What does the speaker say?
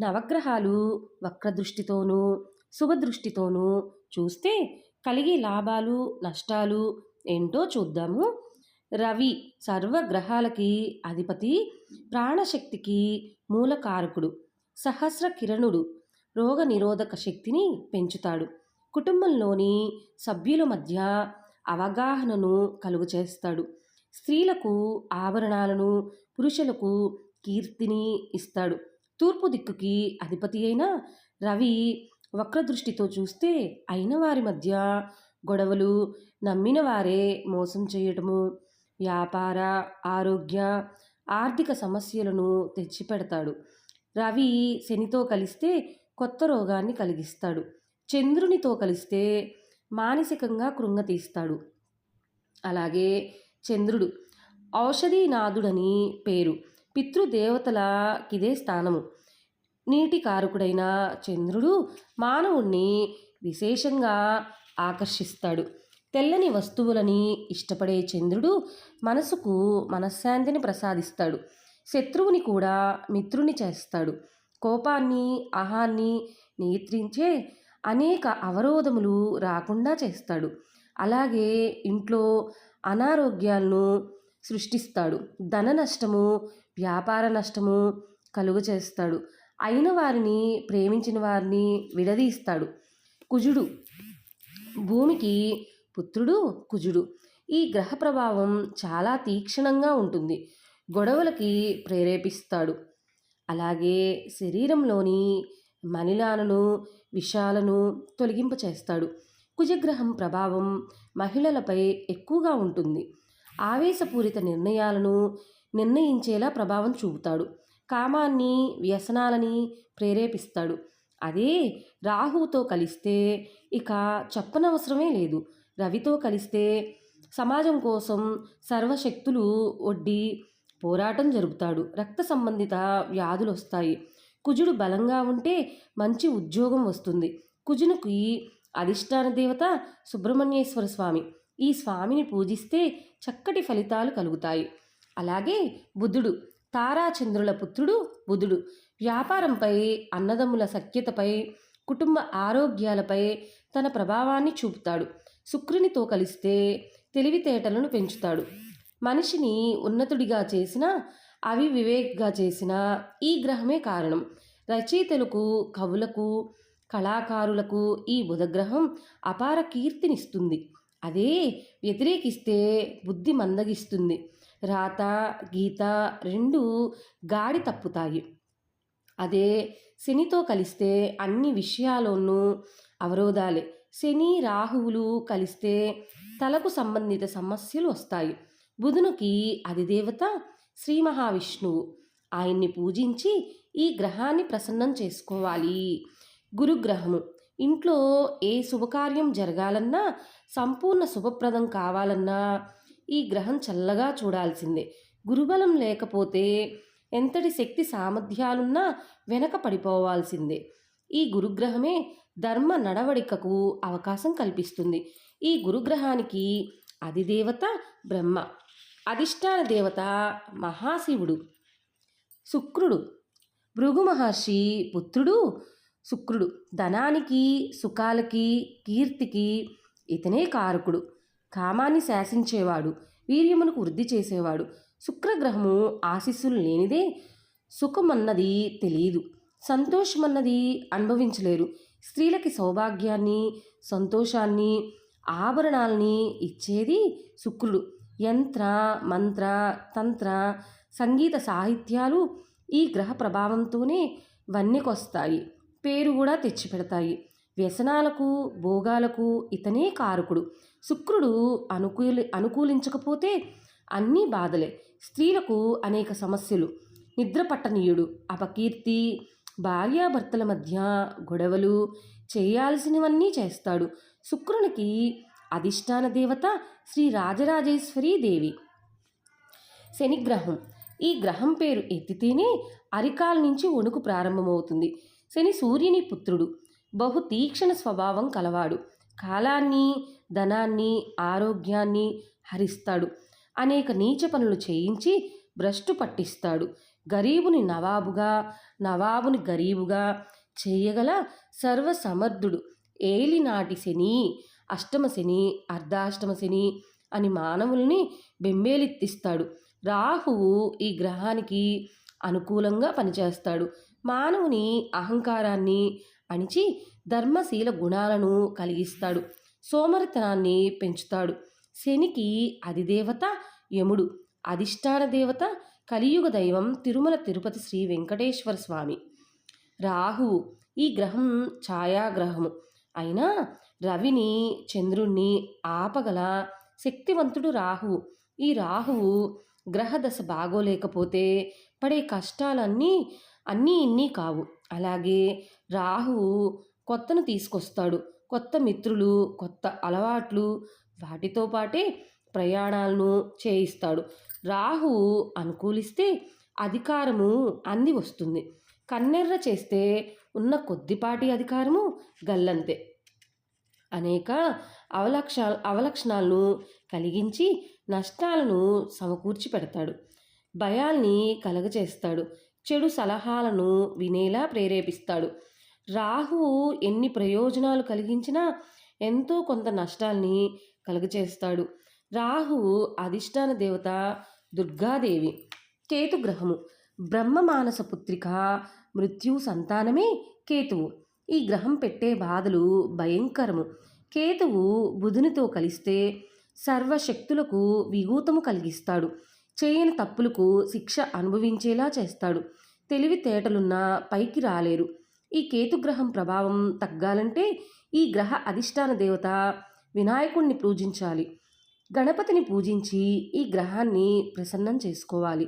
నవగ్రహాలు వక్రదృష్టితోనూ శుభదృష్టితోనూ చూస్తే కలిగే లాభాలు నష్టాలు ఏంటో చూద్దాము. రవి సర్వగ్రహాలకి అధిపతి ప్రాణశక్తికి మూలకారకుడు సహస్ర కిరణుడు రోగ నిరోధక శక్తిని పెంచుతాడు. కుటుంబంలోని సభ్యుల మధ్య అవగాహనను కలుగు చేస్తాడు స్త్రీలకు ఆభరణాలను పురుషులకు కీర్తిని ఇస్తాడు. తూర్పు దిక్కుకి అధిపతి అయిన రవి వక్రదృష్టితో చూస్తే అయిన వారి మధ్య గొడవలు నమ్మిన వారే మోసం చేయటము వ్యాపార ఆరోగ్య ఆర్థిక సమస్యలను తెచ్చిపెడతాడు. రవి శనితో కలిస్తే కొత్త రోగాన్ని కలిగిస్తాడు. చంద్రునితో కలిస్తే మానసికంగా కృంగతీస్తాడు. అలాగే చంద్రుడు ఔషధీనాథుడని పేరు. పితృదేవతలకిదే స్థానము. నీటి కారకుడైన చంద్రుడు మానవుణ్ణి విశేషంగా ఆకర్షిస్తాడు. తెల్లని వస్తువులని ఇష్టపడే చంద్రుడు మనసుకు మనశ్శాంతిని ప్రసాదిస్తాడు. శత్రువుని కూడా మిత్రుని చేస్తాడు. కోపాన్ని అహాన్ని నియంత్రించే అనేక అవరోధములు రాకుండా చేస్తాడు. అలాగే ఇంట్లో అనారోగ్యాలను సృష్టిస్తాడు. ధన నష్టము వ్యాపార నష్టము కలుగు చేస్తాడు. అయిన వారిని ప్రేమించిన వారిని విడదీస్తాడు. కుజుడు భూమికి పుత్రుడు కుజుడు. ఈ గ్రహ ప్రభావం చాలా తీక్షణంగా ఉంటుంది. గొడవలకి ప్రేరేపిస్తాడు. అలాగే శరీరంలోని మనిలాలను విషాలను తొలగింప చేస్తాడు. కుజగ్రహం ప్రభావం మహిళలపై ఎక్కువగా ఉంటుంది. ఆవేశపూరిత నిర్ణయాలను నిర్ణయించేలా ప్రభావం చూపుతాడు. కామాన్ని వ్యసనాలని ప్రేరేపిస్తాడు. అదే రాహువుతో కలిస్తే ఇక చెప్పనవసరమే లేదు. రవితో కలిస్తే సమాజం కోసం సర్వశక్తులు ఒడ్డి పోరాటం జరుపుతాడు. రక్త సంబంధిత వ్యాధులు వస్తాయి. కుజుడు బలంగా ఉంటే మంచి ఉద్యోగం వస్తుంది. కుజునికి అధిష్టాన దేవత సుబ్రహ్మణ్యేశ్వర స్వామి. ఈ స్వామిని పూజిస్తే చక్కటి ఫలితాలు కలుగుతాయి. అలాగే బుధుడు. తారాచంద్రుల పుత్రుడు బుధుడు. వ్యాపారంపై అన్నదమ్ముల సఖ్యతపై కుటుంబ ఆరోగ్యాలపై తన ప్రభావాన్ని చూపుతాడు. శుక్రునితో కలిస్తే తెలివితేటలను పెంచుతాడు. మనిషిని ఉన్నతుడిగా చేసిన అవివివేక్గా చేసిన ఈ గ్రహమే కారణం. రచయితలకు కవులకు కళాకారులకు ఈ బుధగ్రహం అపార కీర్తినిస్తుంది. అదే వ్యతిరేకిస్తే బుద్ధి మందగిస్తుంది. రాత గీత రెండు గాడి తప్పుతాయి. అదే శనితో కలిస్తే అన్ని విషయాల్లోనూ అవరోధాలే. శని రాహువులు కలిస్తే తలకు సంబంధిత సమస్యలు వస్తాయి. బుధునికి అధిదేవత శ్రీ మహావిష్ణువు. ఆయన్ని పూజించి ఈ గ్రహాన్ని ప్రసన్నం చేసుకోవాలి. గురుగ్రహము. ఇంట్లో ఏ శుభకార్యం జరగాలన్నా సంపూర్ణ శుభప్రదం కావాలన్నా ఈ గ్రహం చల్లగా చూడాల్సిందే. గురుబలం లేకపోతే ఎంతటి శక్తి సామర్థ్యాలున్నా వెనక పడిపోవాల్సిందే. ఈ గురుగ్రహమే ధర్మ నడవడికకు అవకాశం కల్పిస్తుంది. ఈ గురుగ్రహానికి అధిదేవత బ్రహ్మ అధిష్టాన దేవత మహాశివుడు శుక్రుడు భృగు మహర్షి పుత్రుడు శుక్రుడు. ధనానికి సుఖాలకి కీర్తికి ఇతనే కారకుడు. కామాన్ని శాసించేవాడు వీర్యమునకు వృద్ధి చేసేవాడు. శుక్రగ్రహము ఆశీస్సులు లేనిదే సుఖమన్నది తెలియదు. సంతోషమన్నది అనుభవించలేరు. స్త్రీలకి సౌభాగ్యాన్ని సంతోషాన్ని ఆభరణాలని ఇచ్చేది శుక్రుడు. యంత్ర మంత్ర తంత్ర సంగీత సాహిత్యాలు ఈ గ్రహ ప్రభావంతోనే వన్నెకొస్తాయి. పేరు కూడా తెచ్చిపెడతాయి. వ్యసనాలకు భోగాలకు ఇతనే కారకుడు. శుక్రుడు అనుకూలి అనుకూలించకపోతే అన్నీ బాధలే. స్త్రీలకు అనేక సమస్యలు. నిద్ర పట్టనీయుడు అపకీర్తి భార్యాభర్తల మధ్య గొడవలు చేయాల్సినవన్నీ చేస్తాడు. శుక్రునికి అధిష్టాన దేవత శ్రీ రాజరాజేశ్వరీ దేవి. శనిగ్రహం. ఈ గ్రహం పేరు ఎత్తితేనే అరికాల నుంచి వణుకు ప్రారంభమవుతుంది. శని సూర్యుని పుత్రుడు. బహు తీక్షణ స్వభావం కలవాడు. కాలాన్ని ధనాన్ని ఆరోగ్యాన్ని హరిస్తాడు. అనేక నీచ పనులు చేయించి భ్రష్టు పట్టిస్తాడు. గరీబుని నవాబుగా నవాబుని గరీబుగా చేయగల సర్వసమర్థుడు. ఏలినాటి శని అష్టమ శని అర్ధాష్టమ శని అని మానవుల్ని బెంబేలెత్తిస్తాడు. రాహువు ఈ గ్రహానికి అనుకూలంగా పనిచేస్తాడు. మానవుని అహంకారాన్ని అణిచి ధర్మశీల గుణాలను కలిగిస్తాడు. సోమరితనాన్ని పెంచుతాడు. శనికి అధిదేవత యముడు. అధిష్టాన దేవత కలియుగ దైవం తిరుమల తిరుపతి శ్రీ వెంకటేశ్వర స్వామి. రాహువు ఈ గ్రహం ఛాయాగ్రహము. అయినా రవిని చంద్రుణ్ణి ఆపగల శక్తివంతుడు రాహువు. ఈ రాహువు గ్రహదశ బాగోలేకపోతే పడే కష్టాలన్నీ అన్నీ ఇన్ని కావు. అలాగే రాహువు కొత్తను తీసుకొస్తాడు. కొత్త మిత్రులు కొత్త అలవాట్లు వాటితో పాటే ప్రయాణాలను చేయిస్తాడు. రాహువు అనుకూలిస్తే అధికారము అంది వస్తుంది. కన్నెర్ర చేస్తే ఉన్న కొద్దిపాటి అధికారము గల్లంతే. అనేక అవలక్ష అవలక్షణాలను కలిగించి నష్టాలను సమకూర్చి పెడతాడు. భయాల్ని కలగచేస్తాడు చెడు సలహాలను వినేలా ప్రేరేపిస్తాడు. రాహువు ఎన్ని ప్రయోజనాలు కలిగించినా ఎంతో కొంత నష్టాల్ని కలుగచేస్తాడు. రాహువు అధిష్టాన దేవత దుర్గాదేవి కేతు గ్రహము బ్రహ్మ మానస పుత్రిక మృత్యు సంతానమే కేతువు. ఈ గ్రహం పెట్టే బాధలు భయంకరము. కేతువు బుధునితో కలిస్తే సర్వశక్తులకు విభూతము కలిగిస్తాడు. చేయని తప్పులకు శిక్ష అనుభవించేలా చేస్తాడు. తెలివితేటలున్నా పైకి రాలేరు. ఈ కేతుగ్రహం ప్రభావం తగ్గాలంటే ఈ గ్రహ అధిష్టాన దేవత వినాయకుణ్ణి పూజించాలి. గణపతిని పూజించి ఈ గ్రహాన్ని ప్రసన్నం చేసుకోవాలి.